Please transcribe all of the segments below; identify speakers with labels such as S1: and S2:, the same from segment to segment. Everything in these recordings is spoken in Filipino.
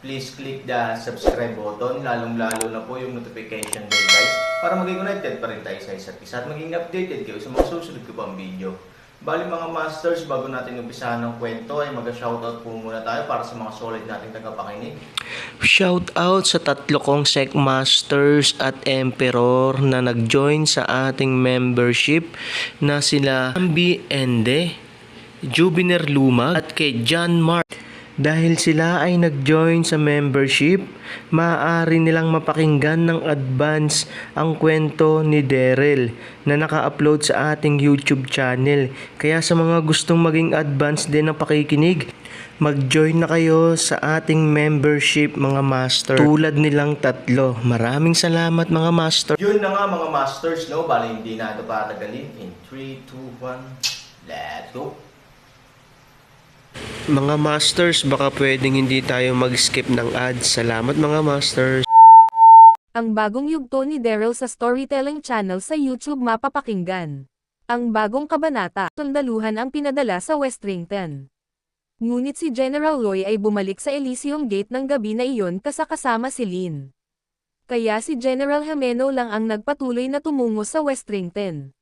S1: please click the subscribe button, lalong-lalo na po yung notification bell guys, para maging connected pa rin tayo sa isa't isa at maging updated kayo sa mga susunod ko pang video. Bali mga masters, bago natin umpisahan ng kwento ay mag-shoutout po muna tayo para sa mga solid nating tagapakinig.
S2: Shout out sa tatlo kong Sec Masters at Emperor na nag-join sa ating membership na sila Ambi Ende, Jubiner Lumag at kay John Mark. Dahil sila ay nag-join sa membership, maaari nilang mapakinggan ng advance ang kwento ni Daryl na naka-upload sa ating YouTube channel. Kaya sa mga gustong maging advance din ng pakikinig, mag-join na kayo sa ating membership mga master. Tulad nilang tatlo. Maraming salamat mga master.
S1: Yun na nga mga masters, no? Bali hindi na ito patagalin. In 3, 2, 1, let's go!
S2: Mga masters, baka pwedeng hindi tayo mag-skip ng ads. Salamat mga masters.
S3: Ang bagong yugto ni Daryl sa Storytelling Channel sa YouTube mapapakinggan. Ang bagong kabanata, sundaluhan ang pinadala sa Westrington. Ngunit si General Roy ay bumalik sa Elysium Gate ng gabi na iyon kasakasama si Lynn. Kaya si General Jimeno lang ang nagpatuloy na tumungo sa Westrington.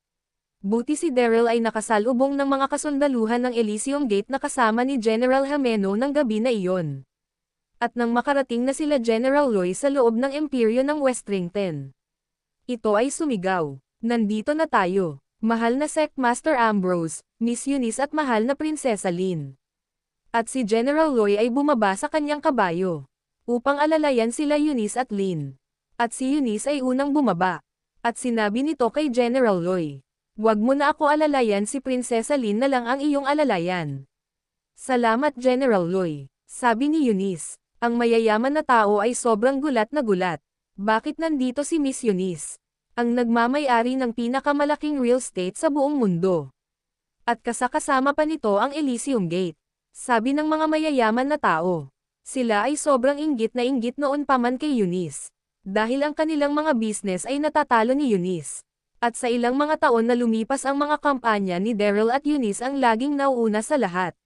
S3: Buti si Daryl ay nakasalubong ng mga kasundaluhan ng Elysium Gate na kasama ni General Jimeno ng gabi na iyon. At nang makarating na sila General Roy sa loob ng imperyo ng Westrington. Ito ay sumigaw. Nandito na tayo. Mahal na Sect Master Ambrose, Miss Eunice at mahal na Prinsesa Lynn. At si General Roy ay bumaba sa kanyang kabayo. Upang alalayan sila Eunice at Lynn. At si Eunice ay unang bumaba. At sinabi nito kay General Roy. Huwag mo na ako alalayan si Prinsesa Lynn na lang ang iyong alalayan. Salamat General Roy. Sabi ni Eunice. Ang mayayaman na tao ay sobrang gulat na gulat. Bakit nandito si Miss Eunice? Ang nagmamayari ng pinakamalaking real estate sa buong mundo. At kasakasama pa nito ang Elysium Gate. Sabi ng mga mayayaman na tao. Sila ay sobrang inggit na inggit noon pa man kay Eunice. Dahil ang kanilang mga business ay natatalo ni Eunice. At sa ilang mga taon na lumipas ang mga kampanya ni Daryl at Eunice ang laging nauuna sa lahat.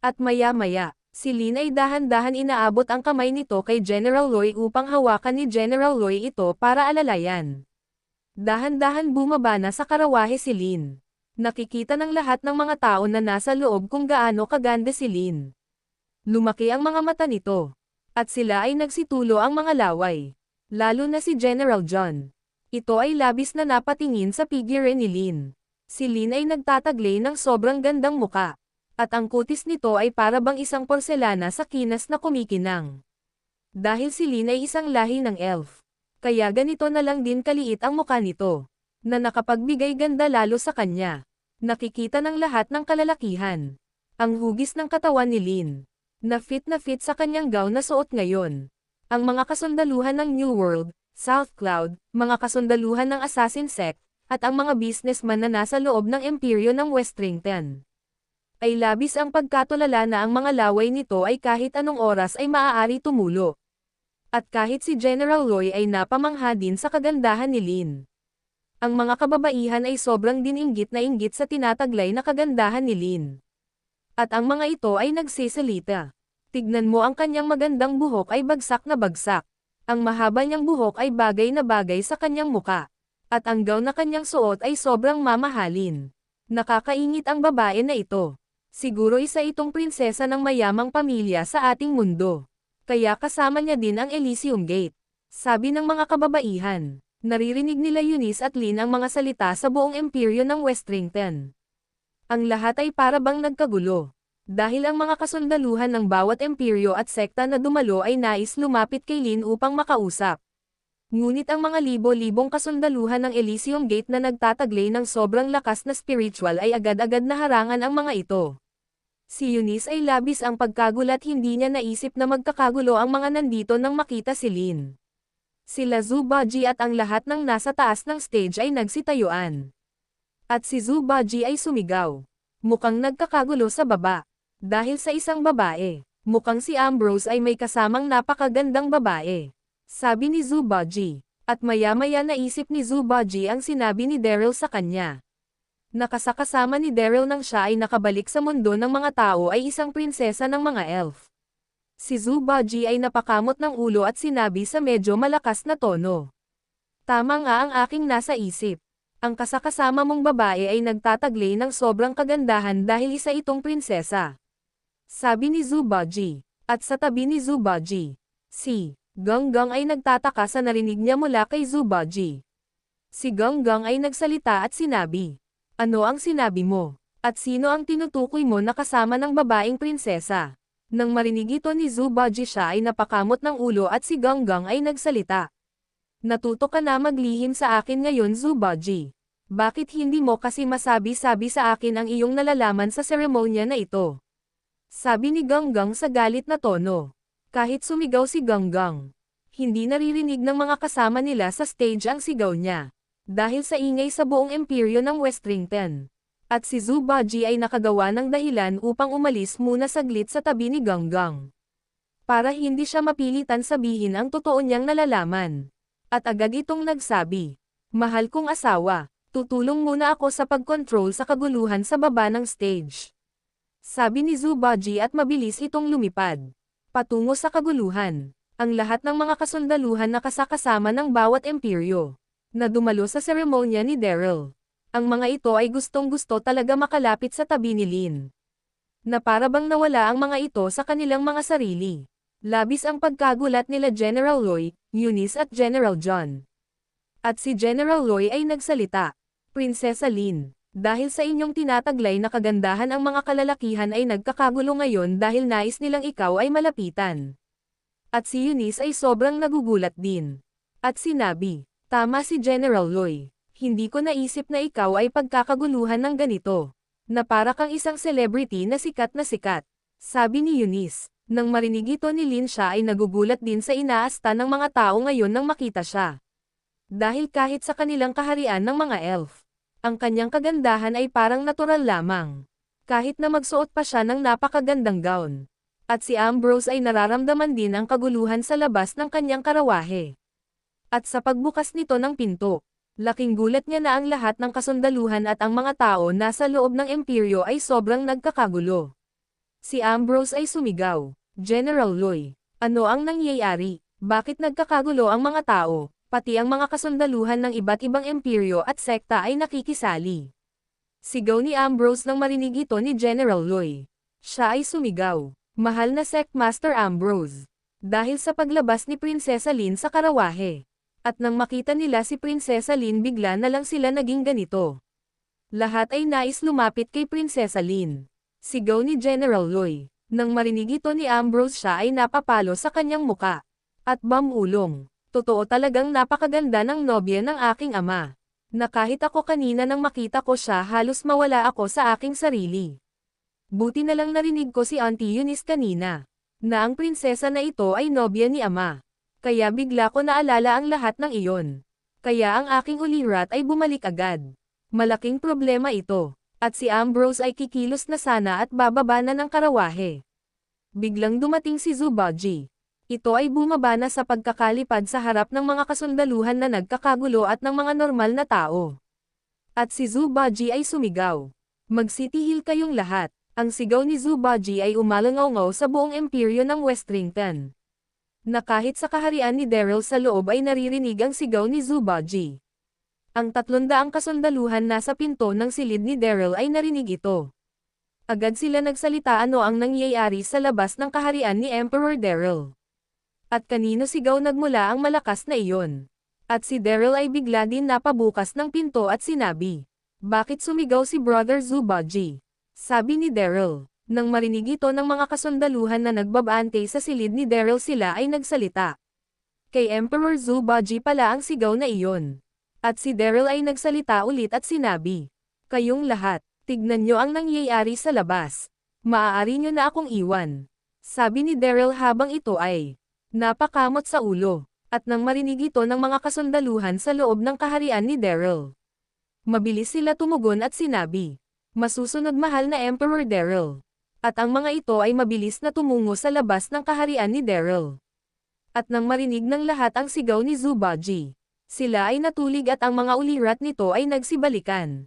S3: At maya-maya, si Lynn ay dahan-dahan inaabot ang kamay nito kay General Roy upang hawakan ni General Roy ito para alalayan. Dahan-dahan bumaba na sa karawahe si Lynn. Nakikita ng lahat ng mga tao na nasa loob kung gaano kaganda si Lynn. Lumaki ang mga mata nito. At sila ay nagsitulo ang mga laway. Lalo na si General John. Ito ay labis na napatingin sa figure ni Lynn. Si Lynn ay nagtataglay ng sobrang gandang muka. At ang kutis nito ay para bang isang porselana sa kinas na kumikinang. Dahil si Lynn ay isang lahi ng elf. Kaya ganito na lang din kaliit ang muka nito. Na nakapagbigay ganda lalo sa kanya. Nakikita ng lahat ng kalalakihan. Ang hugis ng katawan ni Lynn. Na fit na fit sa kanyang gown na suot ngayon. Ang mga kasundaluhan ng New World, South Cloud, mga kasundaluhan ng Assassin Sect, at ang mga businessman na nasa loob ng imperyo ng Westrington. Ay labis ang pagkatulala na ang mga laway nito ay kahit anong oras ay maaari tumulo. At kahit si General Roy ay napamangha din sa kagandahan ni Lynn. Ang mga kababaihan ay sobrang dininggit na inggit sa tinataglay na kagandahan ni Lynn. At ang mga ito ay nagsisalita. Tignan mo ang kanyang magandang buhok ay bagsak na bagsak. Ang mahaba niyang buhok ay bagay na bagay sa kanyang muka. At ang gown na kanyang suot ay sobrang mamahalin. Nakakaingit ang babae na ito. Siguro isa itong prinsesa ng mayamang pamilya sa ating mundo. Kaya kasama niya din ang Elysium Gate. Sabi ng mga kababaihan. Naririnig nila Eunice at Lynn ang mga salita sa buong imperyo ng Westrington. Ang lahat ay para bang nagkagulo. Dahil ang mga kasundaluhan ng bawat imperyo at sekta na dumalo ay nais lumapit kay Lin upang makausap. Ngunit ang mga libo-libong kasundaluhan ng Elysium Gate na nagtataglay ng sobrang lakas na spiritual ay agad-agad na harangan ang mga ito. Si Eunice ay labis ang pagkagulat hindi niya naisip na magkakagulo ang mga nandito nang makita si Lin. Sila Zubaji at ang lahat ng nasa taas ng stage ay nagsitayuan. At si Zubaji ay sumigaw. Mukhang nagkakagulo sa baba. Dahil sa isang babae. Mukhang si Ambrose ay may kasamang napakagandang babae. Sabi ni Zubaji. At maya-maya naisip ni Zubaji ang sinabi ni Daryl sa kanya. Nakasakasama ni Daryl nang siya ay nakabalik sa mundo ng mga tao ay isang prinsesa ng mga elf. Si Zubaji ay napakamot ng ulo at sinabi sa medyo malakas na tono. Tama nga ang aking nasa isip. Ang kasakasama mong babae ay nagtataglay ng sobrang kagandahan dahil isa itong prinsesa. Sabi ni Zubaji. At sa tabi ni Zubaji, si Ganggang ay nagtataka sa narinig niya mula kay Zubaji. Si Ganggang ay nagsalita at sinabi, Ano ang sinabi mo? At sino ang tinutukoy mo na kasama ng babaeng prinsesa? Nang marinig ito ni Zubaji siya ay napakamot ng ulo at si Ganggang ay nagsalita. Natuto ka na maglihim sa akin ngayon Zubaji. Bakit hindi mo kasi masabi-sabi sa akin ang iyong nalalaman sa seremonya na ito? Sabi ni Ganggang sa galit na tono. Kahit sumigaw si Ganggang, hindi naririnig ng mga kasama nila sa stage ang sigaw niya. Dahil sa ingay sa buong imperyo ng Westrington. At si Zubaji ay nakagawa ng dahilan upang umalis muna saglit sa tabi ni Ganggang. Para hindi siya mapilitan sabihin ang totoo niyang nalalaman. At agad itong nagsabi, Mahal kong asawa, tutulong muna ako sa pag-control sa kaguluhan sa baba ng stage. Sabi ni Zubaji at mabilis itong lumipad. Patungo sa kaguluhan. Ang lahat ng mga kasundaluhan na kasakasama ng bawat imperyo. Na dumalo sa seremonya ni Daryl. Ang mga ito ay gustong-gusto talaga makalapit sa tabi ni Lin. Na para bang nawala ang mga ito sa kanilang mga sarili. Labis ang pagkagulat nila General Roy, Eunice at General John. At si General Roy ay nagsalita. Prinsesa Lin, dahil sa inyong tinataglay na kagandahan ang mga kalalakihan ay nagkakagulo ngayon dahil nais nilang ikaw ay malapitan. At si Eunice ay sobrang nagugulat din. At sinabi, tama si General Roy, hindi ko naisip na ikaw ay pagkakaguluhan ng ganito. Na para kang isang celebrity na sikat na sikat. Sabi ni Eunice, nang marinig ito ni Lin siya ay nagugulat din sa inaasta ng mga tao ngayon nang makita siya. Dahil kahit sa kanilang kaharian ng mga elf, ang kanyang kagandahan ay parang natural lamang. Kahit na magsuot pa siya ng napakagandang gown. At si Ambrose ay nararamdaman din ang kaguluhan sa labas ng kanyang karawahe. At sa pagbukas nito ng pinto, laking gulat niya na ang lahat ng kasundaluhan at ang mga tao nasa loob ng imperyo ay sobrang nagkakagulo. Si Ambrose ay sumigaw, General Loy, ano ang nangyayari? Bakit nagkakagulo ang mga tao? Pati ang mga kasundaluhan ng iba't ibang imperyo at sekta ay nakikisali. Sigaw ni Ambrose nang marinig ito ni General Loy. Siya ay sumigaw, mahal na Sectmaster Ambrose. Dahil sa paglabas ni Prinsesa Lin sa karawahe. At nang makita nila si Prinsesa Lin bigla na lang sila naging ganito. Lahat ay nais lumapit kay Prinsesa Lin. Sigaw ni General Loy. Nang marinig ito ni Ambrose siya ay napapalo sa kanyang muka. At bamulong. Totoo talagang napakaganda ng nobya ng aking ama. Na kahit ako kanina nang makita ko siya halos mawala ako sa aking sarili. Buti na lang narinig ko si Auntie Eunice kanina. Na ang prinsesa na ito ay nobya ni ama. Kaya bigla ko naalala ang lahat ng iyon. Kaya ang aking ulirat ay bumalik agad. Malaking problema ito. At si Ambrose ay kikilos na sana at bababa na ng karawahe. Biglang dumating si Zubaji. Ito ay bumaba na sa pagkakalipad sa harap ng mga kasundaluhan na nagkakagulo at ng mga normal na tao. At si Zubaji ay sumigaw. Magsitihil kayong lahat. Ang sigaw ni Zubaji ay umalangaw sa buong imperyo ng Westrington. Na kahit sa kaharian ni Daryl sa loob ay naririnig ang sigaw ni Zubaji. Ang tatlondaang kasundaluhan nasa pinto ng silid ni Daryl ay narinig ito. Agad sila nagsalita ano ang nangyayari sa labas ng kaharian ni Emperor Daryl. At kanino sigaw nagmula ang malakas na iyon. At si Daryl ay bigla din napabukas ng pinto at sinabi, Bakit sumigaw si Brother Zubaji? Sabi ni Daryl. Nang marinig ito ng mga kasundaluhan na nagbabante sa silid ni Daryl sila ay nagsalita. Kay Emperor Zubaji pala ang sigaw na iyon. At si Daryl ay nagsalita ulit at sinabi, Kayong lahat, tignan nyo ang nangyayari sa labas. Maaari nyo na akong iwan. Sabi ni Daryl habang ito ay napakamot sa ulo. At nang marinig ito ng mga kasundaluhan sa loob ng kaharian ni Daryl. Mabilis sila tumugon at sinabi, Masusunod mahal na Emperor Daryl. At ang mga ito ay mabilis na tumungo sa labas ng kaharian ni Daryl. At nang marinig ng lahat ang sigaw ni Zubaji, sila ay natulig at ang mga ulirat nito ay nagsibalikan.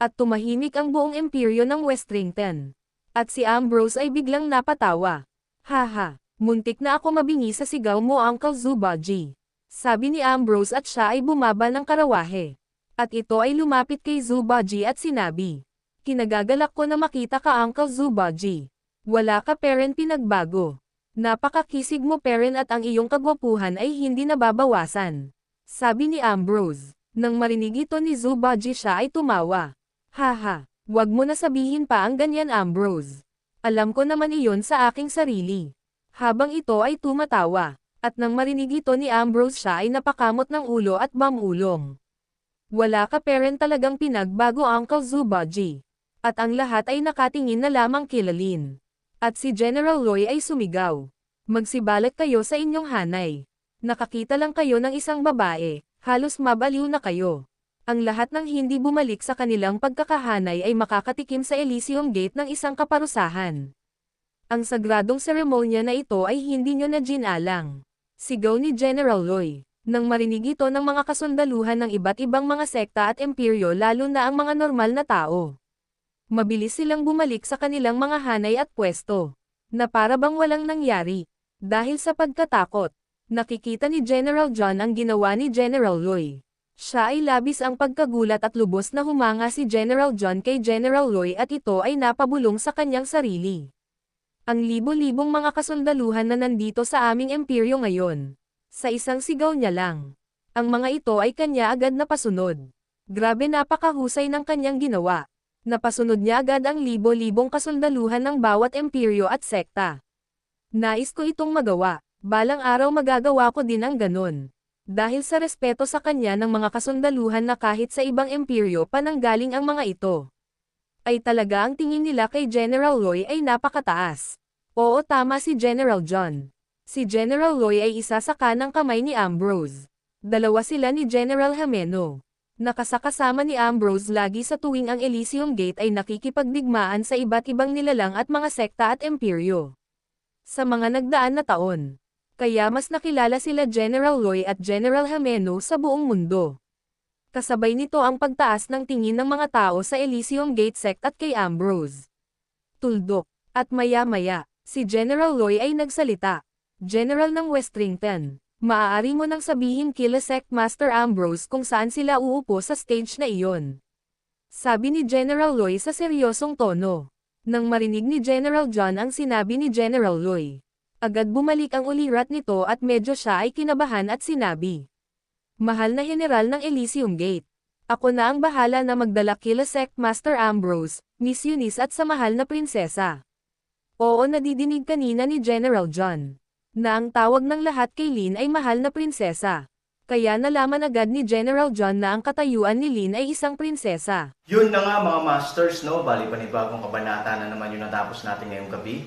S3: At tumahimik ang buong imperyo ng Westrington. At si Ambrose ay biglang napatawa. Haha, muntik na ako mabingi sa sigaw mo Uncle Zubaji. Sabi ni Ambrose at siya ay bumaba ng karawahe. At ito ay lumapit kay Zubaji at sinabi, Kinagagalak ko na makita ka Uncle Zubaji. Wala ka parent pinagbago. Napakakisig mo parent at ang iyong kagwapuhan ay hindi nababawasan. Sabi ni Ambrose. Nang marinig ito ni Zubaji siya ay tumawa. Haha, wag mo na sabihin pa ang ganyan Ambrose. Alam ko naman iyon sa aking sarili. Habang ito ay tumatawa, at nang marinig ito ni Ambrose siya ay napakamot ng ulo at mamulong. Wala ka parent talagang pinagbago Uncle Zubaji. At ang lahat ay nakatingin na lamang kilalin. At si General Roy ay sumigaw. Magsibalot kayo sa inyong hanay. Nakakita lang kayo ng isang babae, halos mabaliw na kayo. Ang lahat ng hindi bumalik sa kanilang pagkakahanay ay makakatikim sa Elysium Gate ng isang kaparusahan. Ang sagradong seremonya na ito ay hindi nyo na ginalang. Sigaw ni General Roy. Nang marinig ito ng mga kasundaluhan ng iba't ibang mga sekta at imperyo lalo na ang mga normal na tao. Mabilis silang bumalik sa kanilang mga hanay at pwesto. Na para bang walang nangyari. Dahil sa pagkatakot, nakikita ni General John ang ginawa ni General Roy. Siya ay labis ang pagkagulat at lubos na humanga si General John kay General Roy at ito ay napabulong sa kanyang sarili. Ang libo-libong mga kasundaluhan na nandito sa aming imperyo ngayon. Sa isang sigaw niya lang. Ang mga ito ay kanya agad napasunod. Grabe napakahusay ng kanyang ginawa. Napasunod niya agad ang libo-libong kasundaluhan ng bawat imperyo at sekta. Nais ko itong magawa. Balang araw magagawa ko din ang ganun. Dahil sa respeto sa kanya ng mga kasundaluhan na kahit sa ibang imperyo pa nanggaling ang mga ito. Ay talaga ang tingin nila kay General Roy ay napakataas. Oo tama si General John. Si General Roy ay isa sa kanang kamay ni Ambrose. Dalawa sila ni General Hameno. Nakasakasama ni Ambrose lagi sa tuwing ang Elysium Gate ay nakikipagdigmaan sa iba't ibang nilalang at mga sekta at imperyo. Sa mga nagdaan na taon. Kaya mas nakilala sila General Roy at General Hameno sa buong mundo. Kasabay nito ang pagtaas ng tingin ng mga tao sa Elysium Gate sect at kay Ambrose. Tuldok. At maya-maya, si General Roy ay nagsalita. General ng Westrington. Maaari mo nang sabihin kila Sect Master Ambrose kung saan sila uupo sa stage na iyon. Sabi ni General Roy sa seryosong tono. Nang marinig ni General John ang sinabi ni General Roy. Agad bumalik ang ulirat nito at medyo siya ay kinabahan at sinabi. Mahal na general ng Elysium Gate. Ako na ang bahala na magdala kila Sect Master Ambrose, Miss Eunice at sa mahal na prinsesa. Oo nadidinig kanina ni General John. Na ang tawag ng lahat kay Lin ay mahal na prinsesa. Kaya nalaman agad ni General John na ang katayuan ni Lin ay isang prinsesa.
S1: Yun na nga mga masters, no? Bali panibagong kabanata na naman yung natapos natin ngayong gabi.